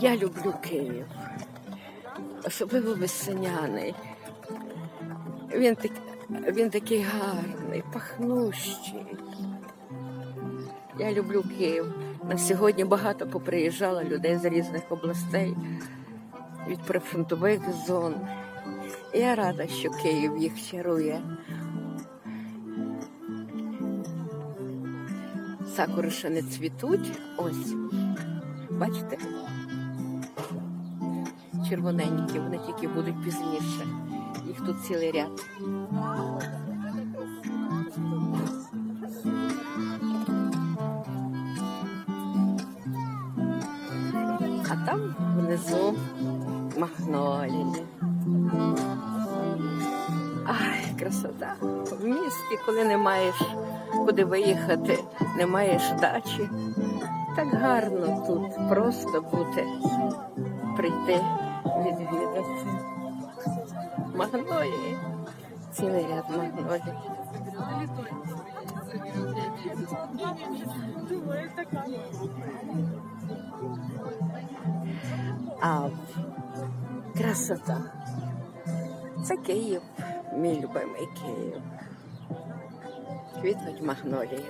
Я люблю Київ, особливо весняний. Він, так, він такий гарний, пахнущий. Я люблю Київ. На сьогодні багато поприїжджало людей з різних областей від прифронтових зон. Я рада, що Київ їх чарує. Сакури ще не цвітуть. Ось. Бачите? Червоненькі, вони тільки будуть пізніше. Їх тут цілий ряд. А там внизу магнолії. Ай, красота. В місті, коли не маєш куди виїхати, не маєш дачі. Так гарно тут просто бути, прийти, відвідати. Магнолії. Цілий ряд магнолій. А красота. Це Київ, мій любимий Київ. Квітнуть магнолії.